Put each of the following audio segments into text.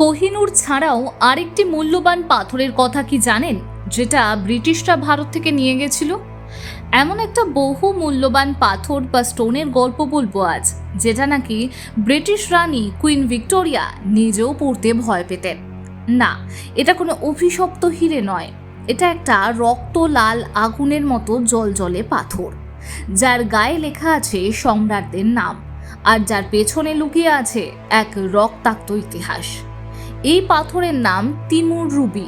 কোহিনূর ছাড়াও আরেকটি মূল্যবান পাথরের কথা কি জানেন, যেটা ব্রিটিশরা ভারত থেকে নিয়ে গেছিল? এমন একটা বহু মূল্যবান পাথর বা স্টোনের গল্প বলব আজ, যেটা নাকি ব্রিটিশ রানী কুইন ভিক্টোরিয়া নিজেও পড়তে ভয় পেতেন। না, এটা কোনো অভিশপ্ত হিরে নয়। এটা একটা রক্ত লাল আগুনের মতো জলজলে পাথর, যার গায়ে লেখা আছে সম্রাটদের নাম, আর যার পেছনে লুকিয়ে আছে এক রক্তাক্ত ইতিহাস। এই পাথরের নাম তিমুর রুবি।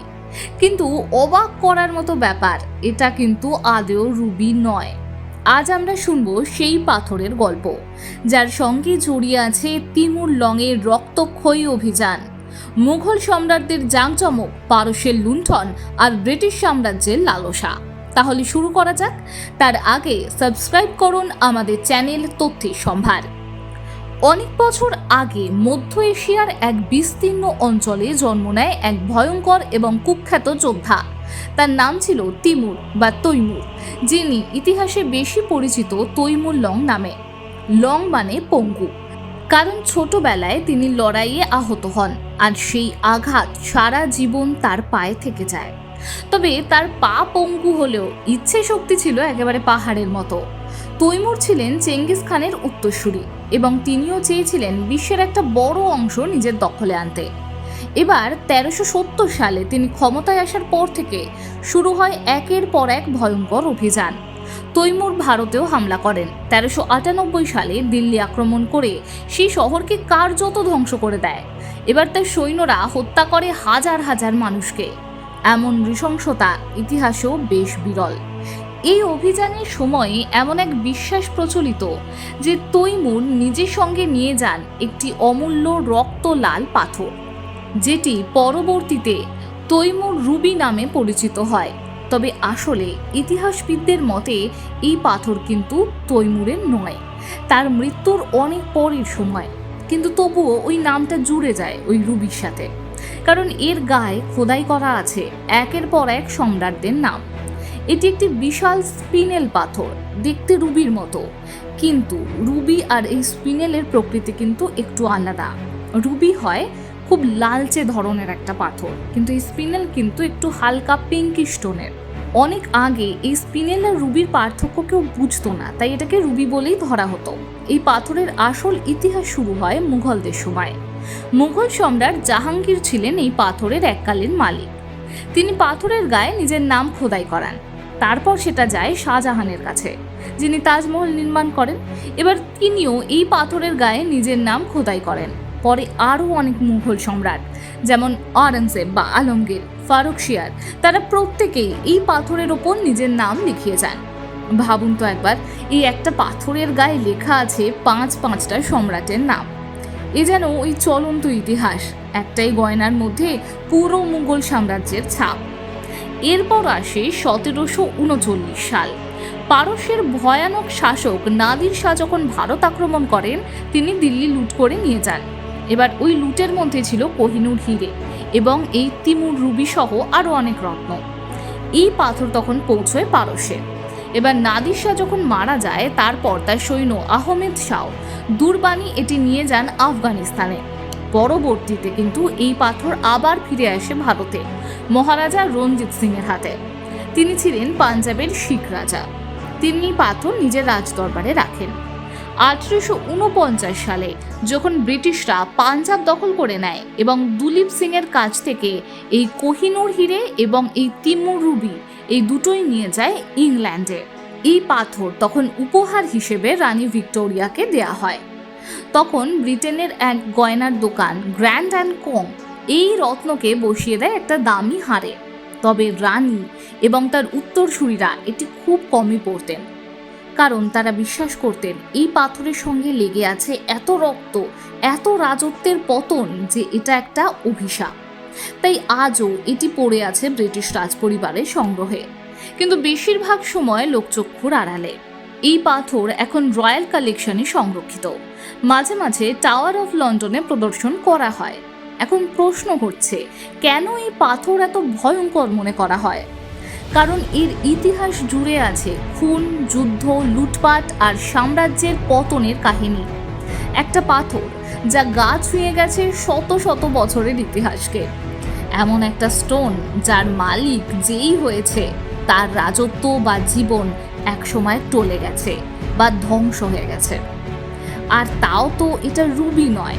কিন্তু অবাক করার মতো ব্যাপার, এটা কিন্তু আদেও রুবি নয়। আজ আমরা শুনব সেই পাথরের গল্প, যার সঙ্গে জড়িয়ে আছে তিমুর লংয়ের রক্তক্ষয়ী অভিযান। মুঘল সম্রাটদের জাঁকজমক, পারস্যের লুণ্ঠন আর ব্রিটিশ সাম্রাজ্যের লালসা। তাহলে শুরু করা যাক। তার আগে সাবস্ক্রাইব করুন আমাদের চ্যানেল তথ্যের সম্ভার। অনেক বছর আগে মধ্য এশিয়ার এক বিস্তীর্ণ অঞ্চলে জন্ম নেয় এক ভয়ঙ্কর এবং কুখ্যাত যোদ্ধা। তার নাম ছিল তিমুর বা তৈমুর, যিনি ইতিহাসে বেশি পরিচিত তৈমুর লং নামে। লং মানে পঙ্গু। কারণ ছোটবেলায় তিনি লড়াইয়ে আহত হন আর সেই আঘাত সারা জীবন তার পায়ে থেকে যায়। তবে তার পা পঙ্গু হলেও ইচ্ছে শক্তি ছিল একেবারে পাহাড়ের মতো। তৈমুর ছিলেন চেঙ্গিস খানের উত্তরসূরি এবং তিনিও চেয়েছিলেন বিশ্বের একটা বড় অংশ নিজের দখলে আনতে। এবার তেরোশো সত্তর সালে তিনি ক্ষমতায় আসার পর থেকে শুরু হয় একের পর এক ভয়ঙ্কর অভিযান। তৈমুর ভারতেও হামলা করেন। তেরোশো আটানব্বই সালে দিল্লি আক্রমণ করে সেই শহরকে কার্যত ধ্বংস করে দেয়। এবার তার সৈন্যরা হত্যা করে হাজার হাজার মানুষকে। এমন নৃশংসতা ইতিহাসেও বেশ বিরল। এই অভিযানের সময় এমন এক বিশ্বাস প্রচলিত যে তৈমুর নিজের সঙ্গে নিয়ে যান একটি অমূল্য রক্ত লাল পাথর, যেটি পরবর্তীতে তৈমুর রুবি নামে পরিচিত হয়। তবে আসলে ইতিহাসবিদদের মতে এই পাথর কিন্তু তৈমুরের নয়, তার মৃত্যুর অনেক পরের সময়। কিন্তু তবুও ওই নামটা জুড়ে যায় ওই রুবির সাথে, কারণ এর গায়ে খোদাই করা আছে একের পর এক সম্রাটদের নাম। এটি একটি বিশাল স্পিনেল পাথর, দেখতে রুবির মতো। কিন্তু রুবি আর এই স্পিনেলের প্রকৃতি কিন্তু একটু আলাদা। রুবি হয় খুব লালচে ধরনের একটা পাথর, কিন্তু এই স্পিনেল কিন্তু একটু হালকা পিঙ্কি স্টোনের অনেক আগে এই স্পিনেল আর রুবির পার্থক্য কেউ বুঝতো না, তাই এটাকে রুবি বলেই ধরা হতো। এই পাথরের আসল ইতিহাস শুরু হয় মুঘলদের সময়। মুঘল সম্রাট জাহাঙ্গীর ছিলেন এই পাথরের এককালীন মালিক। তিনি পাথরের গায়ে নিজের নাম খোদাই করান। তারপর সেটা যায় শাহজাহানের কাছে, যিনি তাজমহল নির্মাণ করেন। এবার তিনিও এই পাথরের গায়ে নিজের নাম খোদাই করেন। পরে আরও অনেক মুঘল সম্রাট, যেমন অরঙ্গজেব বা আলমগীর, ফারুক শিয়ার, তারা প্রত্যেকেই এই পাথরের ওপর নিজের নাম লিখিয়ে যান। ভাবুন তো একবার, এই একটা পাথরের গায়ে লেখা আছে পাঁচ পাঁচটা সম্রাটের নাম। এ যেন ওই চলন্ত ইতিহাস, একটাই গয়নার মধ্যে পুরো মুঘল সাম্রাজ্যের ছাপ। এরপর আসে সতেরোশো উনচল্লিশ সাল। পারস্যের ভয়ানক শাসক নাদির শাহ যখন ভারত আক্রমণ করেন, তিনি দিল্লি লুট করে নিয়ে যান। এবার ওই লুটের মধ্যে ছিল কোহিনুর হিরে এবং এই তিমুর রুবি সহ আরও অনেক রত্ন। এই পাথর তখন পৌঁছয় পারস্যে। এবার নাদির শাহ যখন মারা যায়, তারপর তার সৈন্য আহমেদ শাহ দুরবানি এটি নিয়ে যান আফগানিস্তানে। পরবর্তীতে কিন্তু এই পাথর আবার ফিরে আসে ভারতে। মহারাজা রঞ্জিত সিংয়ের হাতে। তিনি ছিলেন পাঞ্জাবের শিখ রাজা। তিনি পাথর নিজের রাজদরবারে রাখেন। আঠেরোশো উনপঞ্চাশ সালে যখন ব্রিটিশরা পাঞ্জাব দখল করে নেয় এবং দুলীপ সিংয়ের কাছ থেকে এই কোহিনুর হিরে এবং এই তিমুর রুবি এই দুটোই নিয়ে যায় ইংল্যান্ডে। এই পাথর তখন উপহার হিসেবে রানী ভিক্টোরিয়াকে দেয়া হয়। তখন ব্রিটেনের এক গয়নার দোকান গ্র্যান্ড অ্যান্ড কং এই রত্নকে বসিয়ে দেয় একটা দামি হারে। তবে রানী এবং তার উত্তরসূরিরা এটি খুব কমই পড়তেন কারণ তারা বিশ্বাস করতেন এই পাথরের সঙ্গে লেগে আছে এত রক্ত, এত রাজত্বের পতন যে এটা একটা অভিশাপ। তাই আজও এটি পড়ে আছে ব্রিটিশ রাজপরিবারের সংগ্রহে। কিন্তু বেশিরভাগ সময় লোকচক্ষুর আড়ালে। এই পাথর এখন রয়্যাল কালেকশনে সংরক্ষিত। মাঝে মাঝে টাওয়ার অফ লন্ডনে প্রদর্শন করা হয়। এখন প্রশ্ন হচ্ছে, কেন এই পাথর এত ভয়ঙ্কর মনে করা হয়? কারণ এর ইতিহাস জুড়ে আছে খুন, যুদ্ধ, লুটপাট আর সাম্রাজ্যের পতনের কাহিনী। একটা পাথর যা গা ছুঁয়ে গেছে শত শত বছরের ইতিহাসকে। এমন একটা স্টোন যার মালিক যেই হয়েছে, তার রাজত্ব বা জীবন একসময় টলে গেছে বা ধ্বংস হয়ে গেছে। আর তাও তো এটা রুবি নয়।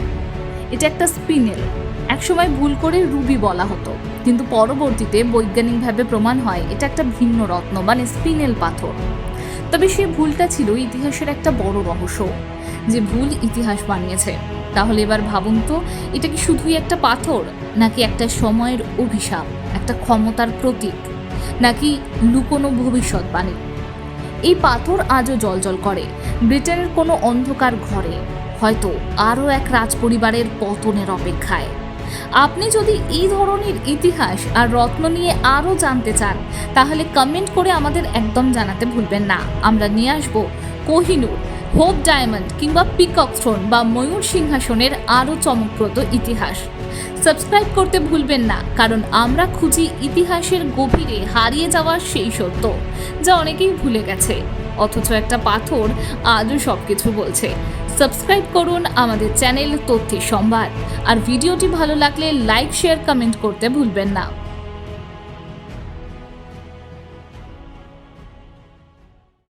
এটা একটা স্পিনেল একসময় ভুল করে রুবি বলা হতো, কিন্তু পরবর্তীতে বৈজ্ঞানিকভাবে প্রমাণ হয় এটা একটা ভিন্ন রত্ন মানে স্পিনেল পাথর। তবে সে ভুলটা ছিল ইতিহাসের একটা বড় রহস্য। যে ভুল ইতিহাস বানিয়েছে, তাহলে এবার ভাবুন তো, এটা কি শুধুই একটা পাথর, নাকি একটা সময়ের অভিশাপ, একটা ক্ষমতার প্রতীক, নাকি লুকোনো ভবিষ্যৎবাণী এই পাথর আজও জলজল করে, ব্রিটেনের কোনো অন্ধকার ঘরে। হয়তো আরও এক রাজপরিবারের পতনের অপেক্ষায়। আপনি যদি এই ধরনের ইতিহাস আর রত্ন নিয়ে আরও জানতে চান, তাহলে কমেন্ট করে আমাদের একদম জানাতে ভুলবেন না। আমরা নিয়ে আসব কোহিনুর হোপ ডায়মন্ড কিংবা পিকক থ্রোন বা ময়ূর সিংহাসনের আরও চমকপ্রদ ইতিহাস। সাবস্ক্রাইব করতে ভুলবেন না, কারণ আমরা খুঁজি ইতিহাসের গভীরে হারিয়ে যাওয়ার সেই সত্য, যা অনেকেই ভুলে গেছে। অথচ একটা পাথর আজও সব কিছু বলছে। সাবস্ক্রাইব করুন আমাদের চ্যানেল তথ্য সম্ভার। আর ভিডিওটি ভালো লাগলে লাইক, শেয়ার, কমেন্ট করতে ভুলবেন না।